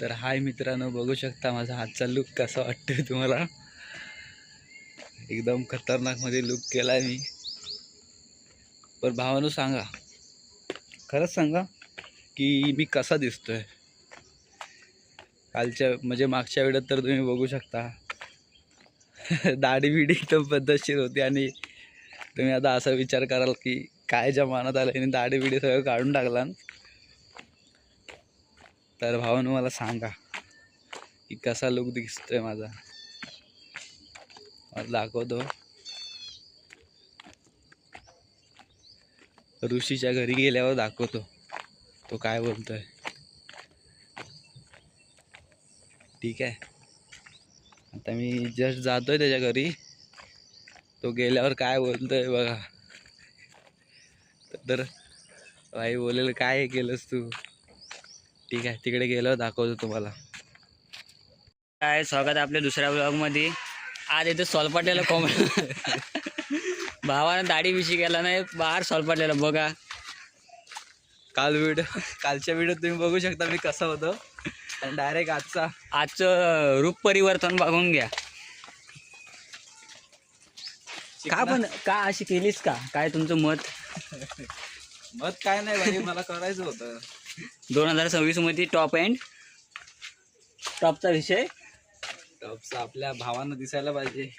तर हाय मित्रांनो बघू शकता माझा हातचा लुक कसा वाटतोय तुम्हाला? एकदम खतरनाकमध्ये लुक केलाय मी. पण भावानो सांगा खरंच सांगा की मी कसा दिसतोय? कालच्या म्हणजे मागच्या वेळेत तर तुम्ही बघू शकता. दाढी बिडी एकदम पद्धतशीर होती आणि तुम्ही आता असा विचार कराल की काय ज्या मनात आलं आणि दाढी बिडी सगळं काढून टाकला तर भावानं मला सांगा की कसा लुक दिसतोय माझा. मला दाखवतो. ऋषीच्या घरी गेल्यावर दाखवतो. तो काय बोलतोय. ठीक आहे. आता मी जस्ट जातोय त्याच्या घरी. तो गेल्यावर काय बोलतोय बघा. तर भाई बोलेल काय हे केलंस तू? ठीक आहे तिकडे गेल्यावर दाखवतो तुम्हाला. काय स्वागत आहे आपल्या दुसऱ्या ब्लॉगमध्ये आज इथे सोलपाट्याला कॉम भावानं दाढी बिशी केला नाही बाहेर सोलपाट्याला बघा. काल व्हिडिओ कालच्या व्हिडिओ तुम्ही बघू शकता मी कसा होतो. आणि डायरेक्ट आजचा. आजचं रूप परिवर्तन बघून घ्या. का पण का अशी केलीस का? काय तुमचं मत? मत काय नाही मला करायचं होतं. दोन हजार सव्वीसमध्ये टॉप एंड टॉपचा विषय. टॉपचा आपल्या भावानं दिसायला पाहिजे.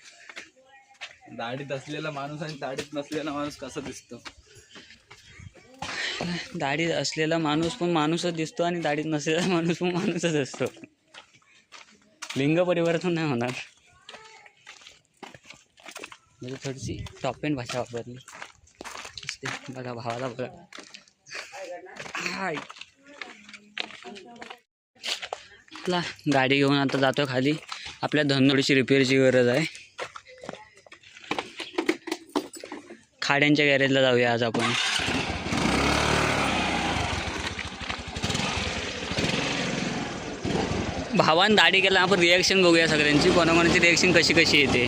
दाढीत असलेला माणूस आणि दाढीत नसलेला माणूस कसा दिसतो? दाढीत असलेला माणूस पण माणूसच दिसतो आणि दाढीत नसलेला माणूस पण माणूसच असतो. लिंग परिवर्तन नाही होणार. म्हणजे थोडीशी टॉप एंड भाषा वापरली. बघा भावाला बघा हाय ला गाडी घेऊन आता जातो खाली. आपल्या धनोडीची रिपेअरची गरज आहे. खाड्यांच्या गॅरेजला जाऊया आज आपण. भावान दाढी केला आपण रिॲक्शन बघूया सगळ्यांची. कोणाकोणाची रिॲक्शन कशी कशी येते.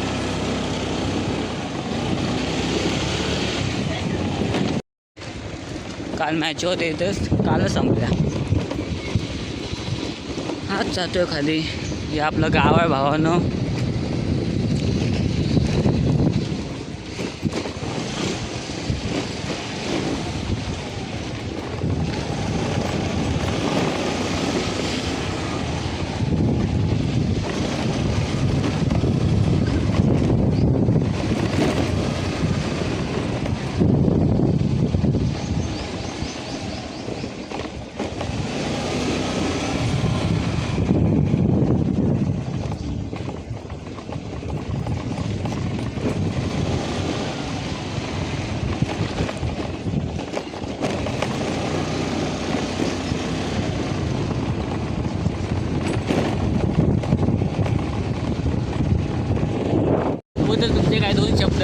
काल मॅच होते इथंच. कालच संपल्या. आज जातोय खाली. हे आपलं गाव आहे भावानं. बद्दल तुमचे काय दोन शब्द?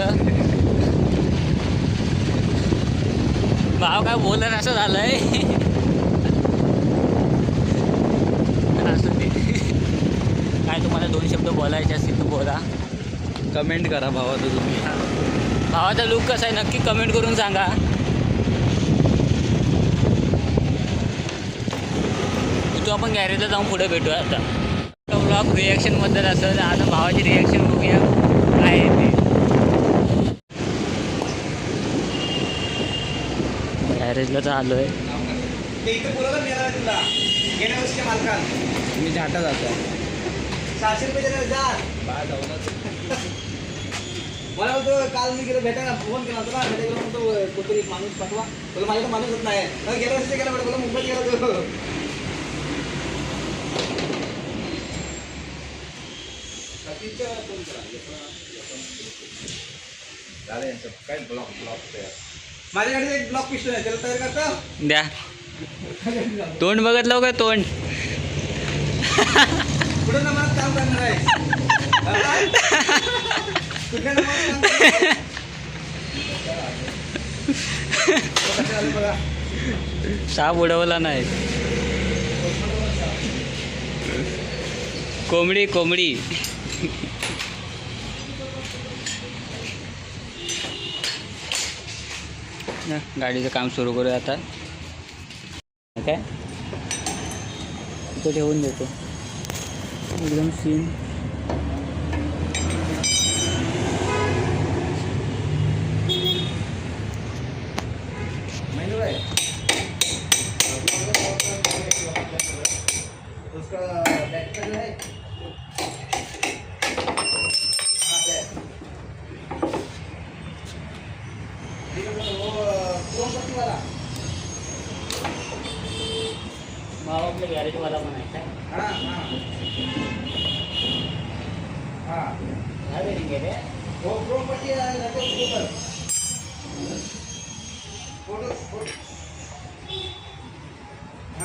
भाव काय बोलत असं झालंय? असं ते काय तुम्हाला दोन शब्द बोलायचे असतील तर बोला. कमेंट करा भावाचं तुम्ही. भावाचा लुक कसा आहे नक्की कमेंट करून सांगा. तू आपण गॅरेजला जाऊन पुढे भेटूया आता. ब्लॉग रिॲक्शनबद्दल असं आता भावाची रिॲक्शन बघूया काय आहे ते गॅरेजला तर आलो आहे मी झाटा जातो मला होतं काल मी गेलो भेटायला फोन केला होता ना भेटायला म्हणतो कोणतरी एक माणूस पाठवा. बोला माझ्याकडे माणूसच नाही. गेल्या वर्षी गेला बोला मुंबईत गेला तो. माझ्याकडे एक ब्लॉक पिस्टल आहे त्याला तयार करतो? द्या. तोंड बघितलं का तोंड. कुठं काम करणार आहे? कुठल्या. साप उडवला नाही. कोंबडी कोंबडी. गाडीचं काम सुरू करूया आता. काय इथं ठेवून देतो. एकदम सीन उसका बैक का जो है हाँ, बैक। ठीक है, वो क्रोम पट्टी वाला भाव आपल्या गॅरेजवाला पण आहे काय हाँ हाँ हाँ काय बेरिंग आहे रे वो क्रोम पट्टी है, रखो उसके ऊपर फोटो फोटो हाँ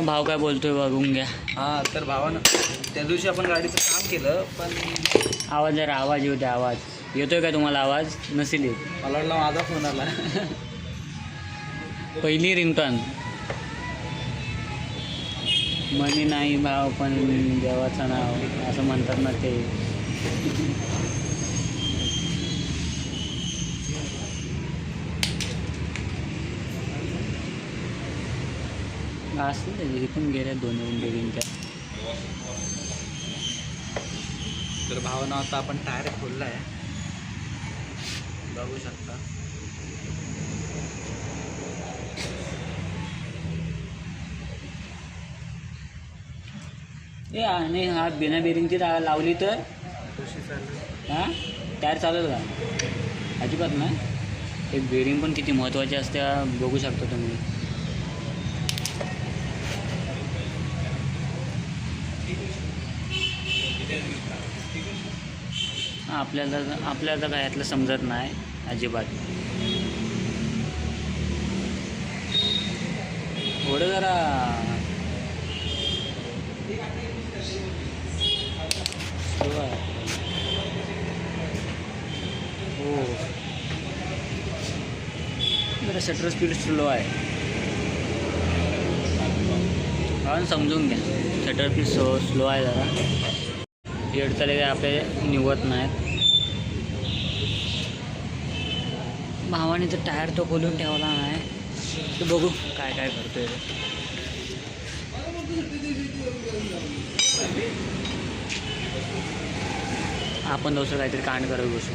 भावा काय बोलतोय बघून घ्या. हां तर भावानं त्या दिवशी आपण गाडीचं काम केलं पण आवाज जरा आवाज येऊ द्या आवाज. येतोय का तुम्हाला आवाज? नसेल येत. मला वाटलं माझा फोन आला. पहिली रिंगटॉन मनी नाही भाव पण देवाचं नाव असं म्हणतात ना ते. असतील त्याचे इथून गेल्या दोन त्या तर भावानं आता आपण टायर खोलला आहे बघू शकता. ए आणि हा बिना बेरिंगची लावली तर? हां? टायर चालेल का? अजिबात नाही. हे बेरिंग पण किती महत्त्वाची असते बघू शकता तुम्ही. आपल्याला आपल्याला काय यातलं समजत नाही अजिबात. थोडं जरा. हो. जरा शटर स्पीड स्लो आहे. कारण समजून घ्या. शटर स्पीड स्लो स्लो आहे जरा. हेडचाले काय आपले निवत नाहीत. भावाने तर टायर तो खोलून ठेवला नाही. तर बघू काय काय करतोय आपण दुसरं काहीतरी कांड करत बसू.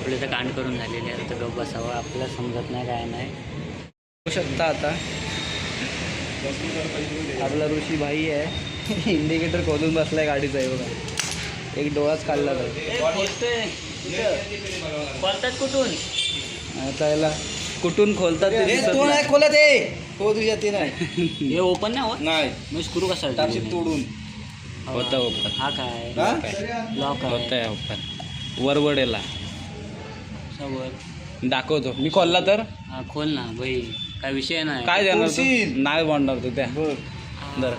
आपले तर कांड करून झालेले आहे. तर गप बसावं. आपल्याला समजत नाही काय नाही. बघू शकता आता. आपला ऋषी भाई आहे. इंडिकेटर खोलून बसलाय गाडीचा आहे बघा. एक डोळाच काढला बोलतात कुठून? आता याला कुठून खोलतात ते नाही. खोलत आहे तो तुझ्या ते नाही. हे ओपन नाही होत? नाही. मग स्क्रू कसा तोडून. होतं ओपन हा काय? हा? लॉक होत ओपन वरवडेला. सवर दाखवतो. मी खोलला तर? हा खोल ना भाई. काय विषय नाही. काय देणार तू? नाही बोलणार तू त्या. दर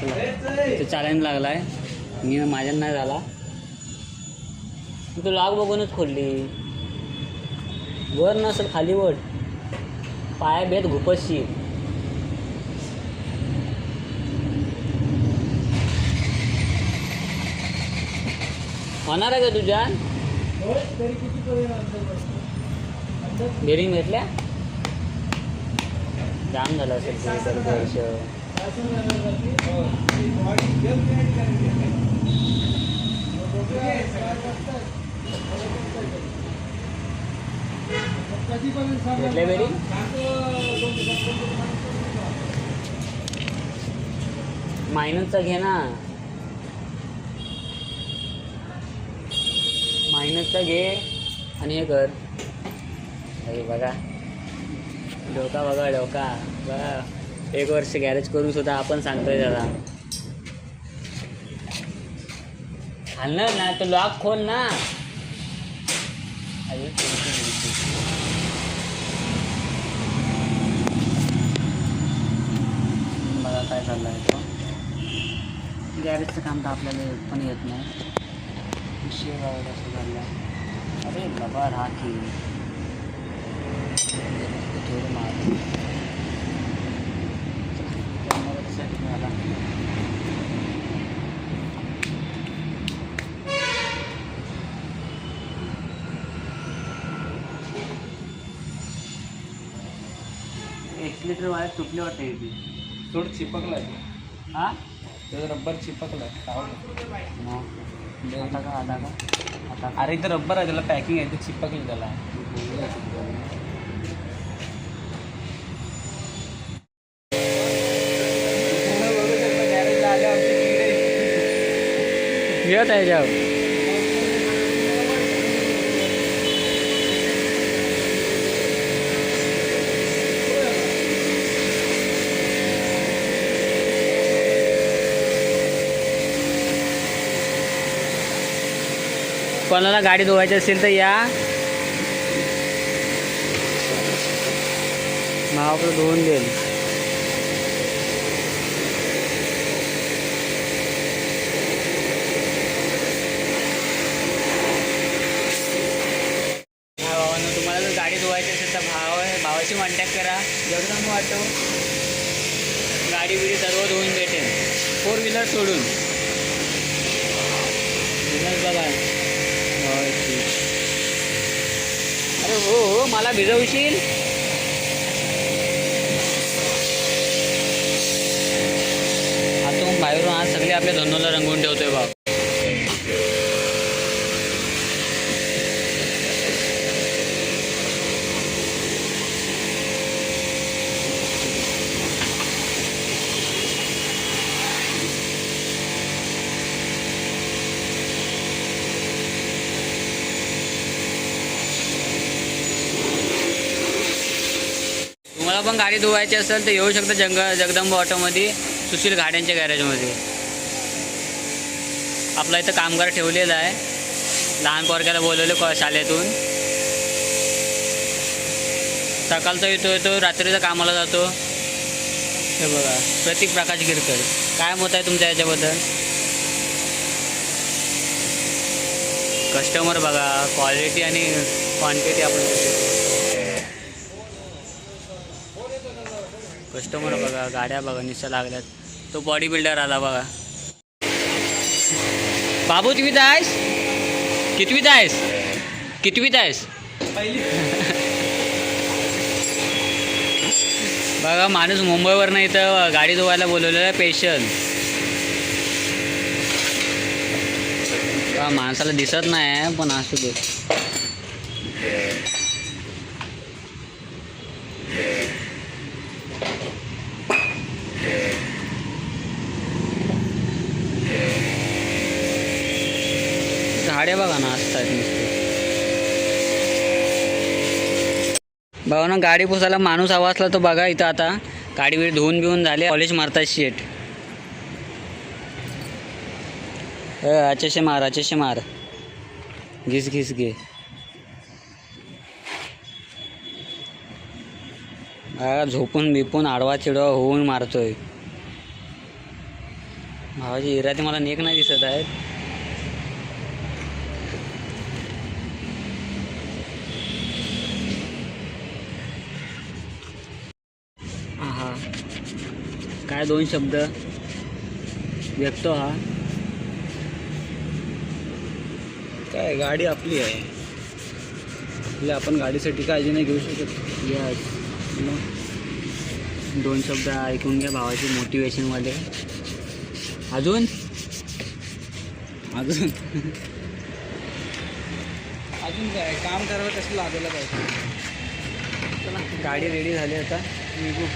ते चालायला लागलाय. मी माझ्या नाही झाला. तू लॉक बघूनच खोलली. वर नसेल खाली वर पाया भेद घुपसशील होणार आहे का तुझ्या? बेरिंग भेटल्या? जाम झालं असेल वर्ष मायनसचा घे ना. मायनसचा घे आणि हे कर. अरे बघा. डोका बघा डोका. बघा. एक वर्ष गॅरेज करू सुद्धा आपण सांगतोय त्याला. हालणार ना तो लॉक खोल ना. अरे बघा काय चाललं आहे तो गॅरेजचं काम तर आपल्याला पण येत नाही. बघा कसं चाललं आहे अरे बाबा राखी थोडं मार कॅमेऱ्यासाठी मला एक्सिलेटर वायर तुटले वाटते इथे थोडं चिपकलं हा? त्याचं रब्बर चिपकलं मग? आता का आता का? आता अरे इथं रब्बर आहे त्याला पॅकिंग आहे ते चिपकलं त्याला. येत आहे जाऊ. कोणाला गाडी धुवायची असेल तर या. मावाकडं धुवून देईल हा भावांनो तुम्हाला जर गाडी धुवायची असेल तर भाव भावाशी कॉन्टॅक्ट करा जेवढं मी वाटतो गाडी बिडी सर्व धुवून भेटेल फोर व्हीलर सोडून बिझनेस बघा होय, ठीक. अरे हो हो मला भिजवशील? आतून बाहेरून आज सगळे आपल्या धनुला रंगवून ठेवतोय बाप. तुम्हाला पण गाडी धुवायची असेल तर येऊ शकता जंग जगदंबा ऑटोमध्ये सुशील गाड्यांच्या गॅरेजमध्ये. आपला इथं कामगार ठेवलेला आहे. लहान पोरक्याला बोलवलं शाळेतून. सकाळचा येतो येतो रात्रीचा कामाला जातो. हे बघा प्रतीक प्रकाश गिरकर. काय मत आहे तुमच्या याच्याबद्दल? कस्टमर बघा क्वालिटी आणि क्वांटिटी आपण कस्टमर बघा गाड्या बघा निसा लागल्यात. तो बॉडी बिल्डर आला बघा. बाबू तुम्ही आहेस? कितवीत आहेस? कितवीत आहेस? बघा माणूस मुंबईवरनं इथं गाडी धुवायला बोलवलेलं आहे पेशल माणसाला दिसत नाही पण असू दे. गाड्या बघा ना असतात नुसते. बघा ना गाडी पुसायला माणूस हवा असला तो बघा इथं आता. गाडी बिडी धुवून बिवून झाले कॉलेज मारतात शेट अचेशे मार अचेशे मार. घिस घिस घे. झोपून बिपून आडवा चिडवा होऊन मारतोय. भावाची इराती मला नेक नाही दिसत आहेत. काय दोन शब्द व्यक्तो हा. काय गाडी आपली आहे. आपल्या आपण गाडीसाठी काळजी नाही घेऊ शकत. यस मग दोन शब्द ऐकून घ्या भावाची मोटिवेशनमध्ये अजून? अजून? अजून काय काम करायला कसं लागायला पाहिजे? गाडी रेडी झाली आता. निघू.